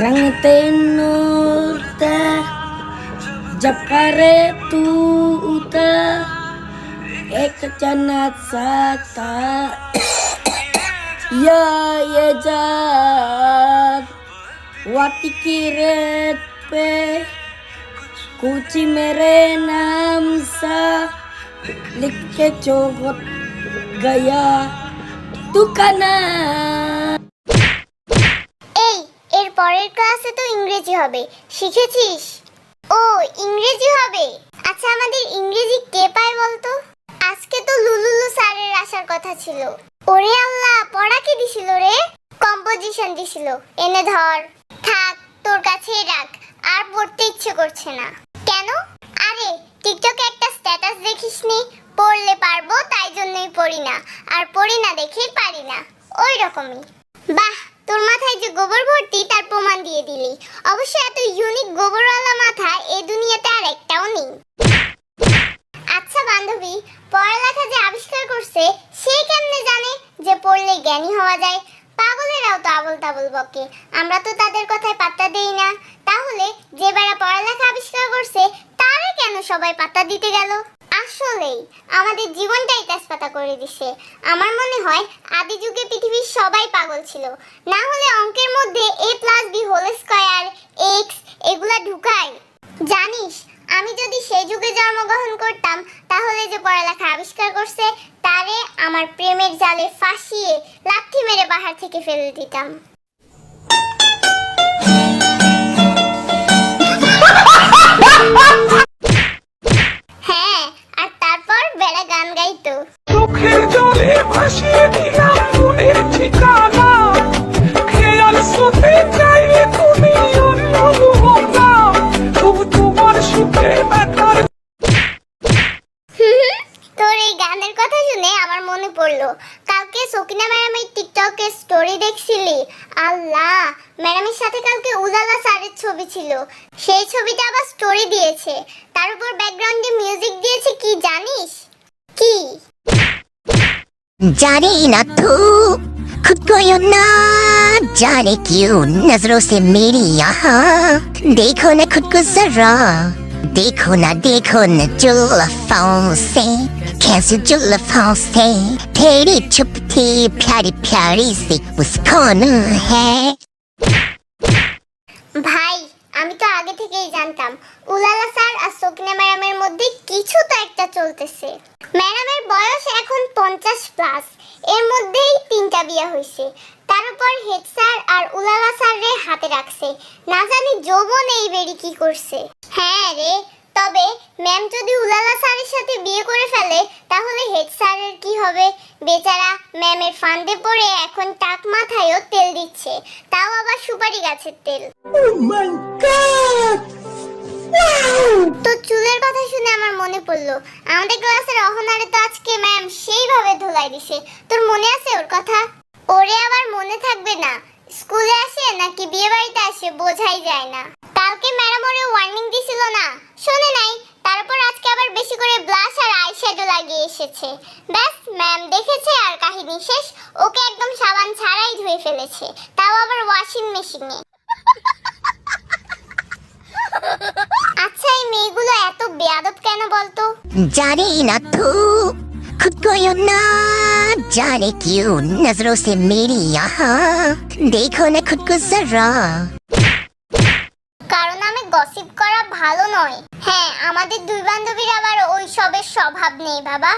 Rangaten uta Japare tu uta Ekachanat sata Ya yejat Watikiret pe Kuchi mere naam sa Likke chogot gaya Tukana. পরের ক্লাসে তো ইংরেজি হবে। শিখেছিস? ও, ইংরেজি হবে। আচ্ছা আমাদের ইংরেজি কে পায় বলতো? আজকে তো লুলুলু স্যারের আসার কথা ছিল। ওরে আল্লাহ, পড়া কি দিছিল রে? কম্পোজিশন দিছিল। এনে ধর। থাক, তোর কাছেই রাখ। আর পড়তে ইচ্ছে করছে না। কেন? আরে, টিকটকে একটা স্ট্যাটাস দেখিসনি পড়লে পারব, তাই জন্যই পড়ি না। আর পড়ি না দেখেই পারি না। ওই রকমই। বাহ তোর মাথায় যে গোবর ভর্তি, তার প্রমাণ দিয়ে দিলি। অবশ্য এত ইউনিক গোবরওয়ালা মাথা এ দুনিয়াতে আর একটাও নেই। আচ্ছা বান্ধবী, পড়ালেখা যে আবিষ্কার করছে, সে কেমনে জানে যে পড়লে জ্ঞানী হওয়া যায়? পাগলেরাও তো আবল তাবল বকে। আমরা তো তাদের কথায় পাত্তা দেই না। তাহলে যে বেড়া পড়ালেখা আবিষ্কার করছে, তারে কেন সবাই পাত্তা দিতে গেল? আসলেই আমাদের জীবনটাই তেজপাতা করে দিছে। আমার মনে হয় আদি যুগে পৃথিবীর সবাই পাগল ছিল। না হলে অঙ্কের মধ্যে A plus B whole square X এগুলা ঢুকায়। জানিস, আমি যদি সেই যুগে জন্মগ্রহণ করতাম, তাহলে যে পড়ালেখা আবিষ্কার করছে, তারে আমার প্রেমের জালে ফাঁসিয়ে লাথি মেরে পাহাড় থেকে ফেলে দিতাম। হ্যাঁ আর তারপর বেড়া গান গাইতো চোখের ভাসিয়ে দিলাম মনের ঠিকানা। খেয়াল শুতে চাইলে তুমি অন্য মোহনা তবু তোমার সুখে ব্যথার তোর এই গানের কথা শুনে আমার মনে পড়ল, কালকে সকিনা ম্যাডামের টিকটকে স্টোরি দেখছিলি। আল্লাহ, ম্যাডামের সাথে কালকে উজালা স্যারের ছবি ছিল। সেই ছবিটা আবার স্টোরি দিয়েছে। তার উপর ব্যাকগ্রাউন্ডে মিউজিক দিয়েছে কি জানিস? কি? जाने ना तू खुद को यूँ ना जाने क्यों नज़रों से मेरी यहाँ देखो ना खुद को जरा देखो ना देखो न से कैसे जुल्फों से तेरी छुपती प्यारी प्यारी सी मुस्कान है ভাই আমি তো আগে থেকেই জানতাম। উলালা স্যার আর সকিনা ম্যাডামের মধ্যে কিছু তো একটা চলতেছে। ম্যাডামের বয়স এখন পঞ্চাশ প্লাস এর মধ্যেই তিনটা বিয়ে হয়েছে তার উপর হেড স্যার আর উলালা স্যাররে হাতে রাখছে। না জানি যৌবন এই বেরি কি করছে। হ্যাঁ রে, তবে ম্যাম যদি উলালা স্যারের সাথে বিয়ে করে ফেলে, তাহলে হেড স্যারের কি হবে? বেচারা ম্যামের ফান্দে পড়ে এখন মাথায়ও তেল দিচ্ছে। তাও আবার সুপারি গাছের তেল। তো চুলের কথা শুনে আমার মনে পড়ল আমাদের ক্লাসের অহনারে তো আজকে ম্যাম সেইভাবে ধুলাই দিছে। তোর মনে আছে ওর কথা? ওরে আবার মনে থাকবে না। স্কুলে আসে নাকি বিয়ে বাড়িতে আসে বোঝাই যায় না। কালকে ম্যাডাম ওরে ওয়ার্নিং দিছিল না। শোনে নাই তারপর আজকে আবার বেশি করে ব্লাশ আর আইশ্যাডো লাগিয়ে এসেছে ব্যাস ম্যাম দেখেছে আর কাহিনী শেষ ওকে একদম সাবান ছাড়াই ধুয়ে ফেলেছে তাও আবার ওয়াশিং মেশিনে আচ্ছা এই মেয়েগুলো এত বেয়াদব কেন বলতো जाने ना तू खुद को यूं ना जाने क्यों नजरों से मेरी यहाँ देखो ना खुद को जरा কারণ আমি গসিপ করা ভালো নয়। হ্যাঁ আমাদের দুই বান্ধবীর আবার ওই সবের স্বভাব নেই বাবা।